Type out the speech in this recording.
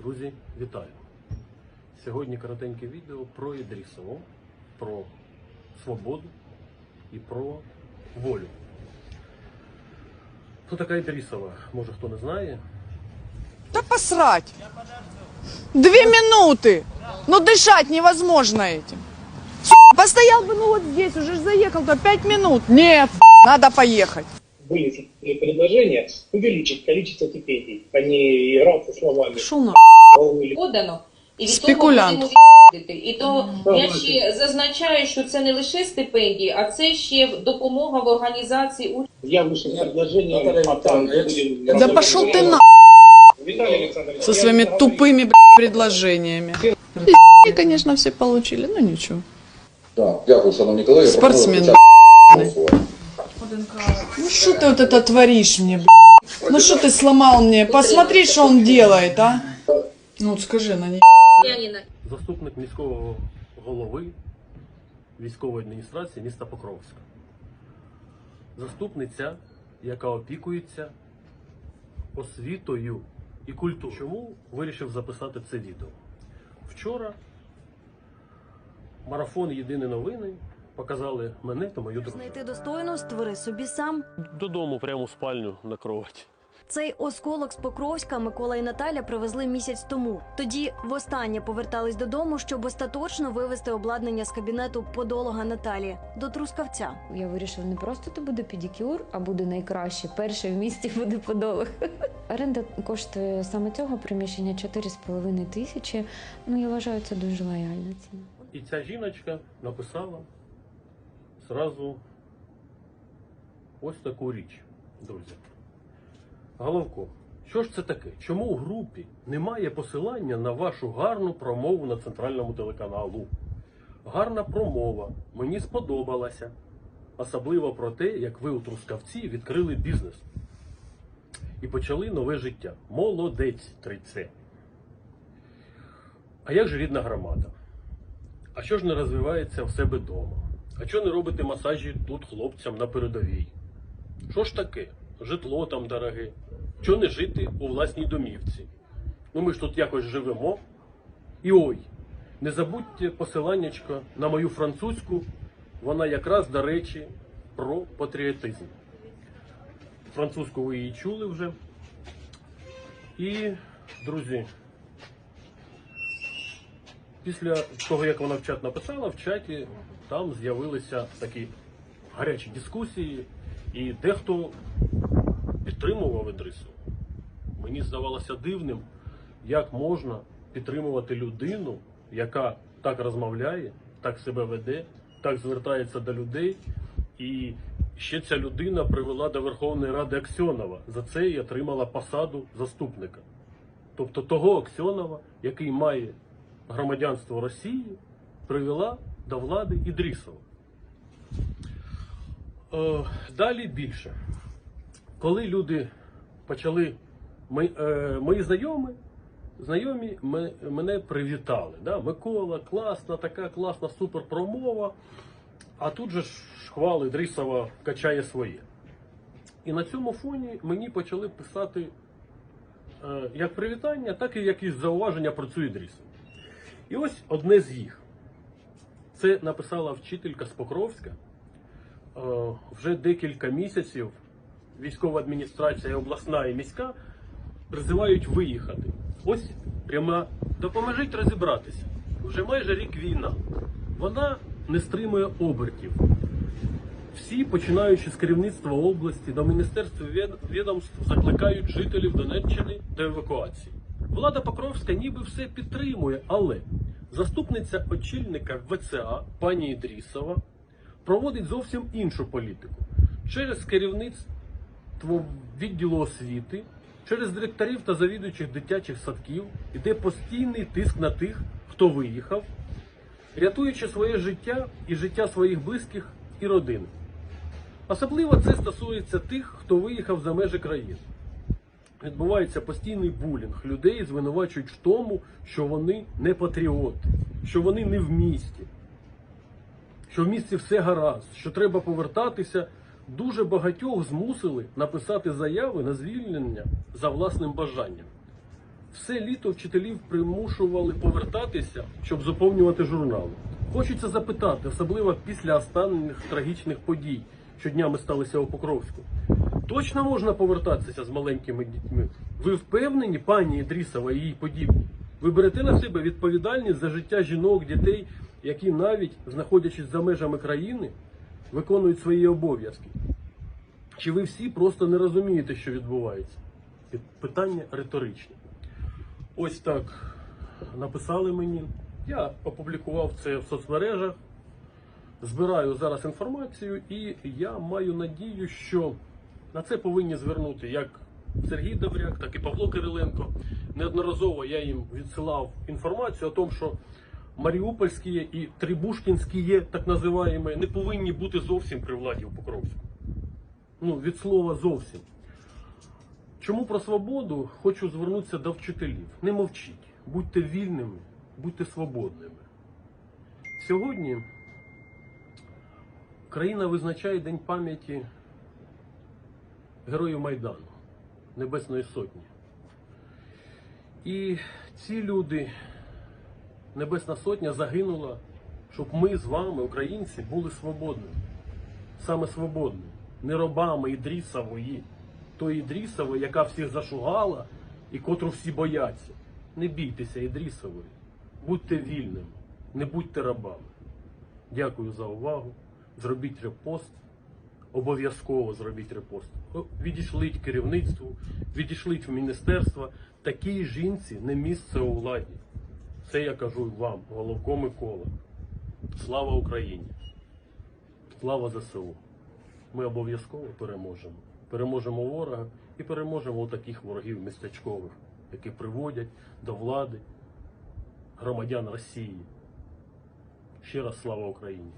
Друзі, вітаю! Сьогодні коротеньке відео про Ідрісово, про свободу і про волю. Хто така Ідрісова? Може хто не знає? Да посрать. Две минуты. Ну дышать невозможно этим. Сука, Постоял бы, ну вот здесь, уже ж заехал-то пять минут. Нет, надо поехать. были предложения увеличить количество стипендий, а не играться словами. Шо на? Волны подано. І від Спекулянт. того будемо відходити. І то я ще зазначаю, що це не лише стипендії, а це ще допомога в організації учнів. Я вышел предложение, Наталья а там Николаевна, будем Да работать. пошел ты на Виталий Александрович, со я своими говорю, тупыми б***ь, предложениями. И, конечно, все получили, ну ничего. Так, дякую, шановні колеги. Спортсмен, ты вот это творишь мне, б***? Ну что ты сломал мне? Посмотри, что он делает, а? Ну вот скажи на ней. Заступник міського голови військової адміністрації міста Покровська. Заступниця, яка опікується освітою і культурою. Чому вирішив записати це відео? Вчора марафон Єдині новини показали мене та мою дружину. Знайти достойну створи собі сам. Додому, прямо в спальню на кровать. Цей осколок з Покровська Микола і Наталя привезли місяць тому. Тоді востаннє повертались додому, щоб остаточно вивезти обладнання з кабінету подолога Наталі до Трускавця. Я вирішила, не просто то буде педикюр, а буде найкраще. Перший в місті буде подолог. Оренда коштує саме цього приміщення 4,5 тисячі. Ну я вважаю, це дуже лояльна ціна. І ця жіночка написала зразу ось таку річ, друзі. Головко, що ж це таке? Чому у групі немає посилання на вашу гарну промову на центральному телеканалу? Гарна промова, мені сподобалася. Особливо про те, як ви у Трускавці відкрили бізнес і почали нове життя. Молодець, 3C. А як же рідна громада? А що ж не розвивається в себе вдома? А що не робите масажі тут хлопцям на передовій? Що ж таке? Житло там дороге. Чого не жити у власній домівці? Ну ми ж тут якось живемо. І ой, не забудьте посиланнячко на мою французьку, вона якраз, до речі, про патріотизм. Французьку ви її чули вже. І, друзі, Після того, як вона в чат написала, в чаті там з'явилися такі гарячі дискусії, і дехто підтримував Ідрису. Мені здавалося дивним, як можна підтримувати людину, яка так розмовляє, так себе веде, так звертається до людей. І ще ця людина привела до Верховної Ради Аксьонова. За це і отримала посаду заступника. Тобто того Аксьонова, який має громадянство Росії, привела до влади Ідрісова. Е, далі більше. Коли люди почали, е, мої знайомі, знайомі мене привітали. Да? Микола, класна, така класна супер промова. А тут же ж хвал Ідрісова качає своє. І на цьому фоні мені почали писати е, як привітання, так і якісь зауваження про цю Ідрісову. І ось одне з їх. Це написала вчителька з Покровська. Е, Вже декілька місяців військова адміністрація, і обласна і міська призивають виїхати. Ось пряма допоможіть розібратися. Вже майже рік війна. Вона не стримує обертів. Всі, починаючи з керівництва області до міністерства відомств, закликають жителів Донеччини до евакуації. Влада Покровська ніби все підтримує, але заступниця очільника ВЦА пані Ідрісова проводить зовсім іншу політику через керівництво відділу освіти, через директорів та завідуючих дитячих садків іде постійний тиск на тих, хто виїхав, рятуючи своє життя і життя своїх близьких і родин. Особливо це стосується тих, хто виїхав за межі країни. Відбувається постійний булінг. Людей звинувачують в тому, що вони не патріоти, що вони не в місті, що в місті все гаразд, що треба повертатися. Дуже багатьох змусили написати заяви на звільнення за власним бажанням. Все літо вчителів примушували повертатися, щоб заповнювати журнали. Хочеться запитати, особливо після останніх трагічних подій, що днями сталися у Покровську. Точно можна повертатися з маленькими дітьми? Ви впевнені, пані Ідрісова і їй подібні? Ви берете на себе відповідальність за життя жінок, дітей, які навіть знаходячись за межами країни, виконують свої обов'язки? Чи ви всі просто не розумієте, що відбувається? Питання риторичне. Ось так написали мені. Я опублікував це в соцмережах. Збираю зараз інформацію, і я маю надію, що на це повинні звернути як Сергій Добряк, так і Павло Кириленко. Неодноразово я їм відсилав інформацію о тому, що Маріупольські і Трибушкінські так називаємо, не повинні бути зовсім при владі у Покровську. Ну, від слова зовсім. Чому про свободу хочу звернутися до вчителів? Не мовчіть, будьте вільними, будьте свободними. Сьогодні країна визначає День пам'яті героїв Майдану, Небесної Сотні. І ці люди, Небесна Сотня, загинула, щоб ми з вами, українці, були свободними. Саме свободними. Не робами Ідрісової, тої Ідрісової, яка всіх зашугала і котру всі бояться. Не бійтеся Ідрісової. Будьте вільними, не будьте рабами. Дякую за увагу. Зробіть репост. Обов'язково зробіть репост. О, Відійшліть керівництву, відійшліть в міністерство. Такій жінці не місце у владі. Це я кажу вам, головко Микола. Слава Україні! Слава ЗСУ! Ми обов'язково переможемо. Переможемо ворога і переможемо таких ворогів містечкових, які приводять до влади громадян Росії. Ще раз слава Україні!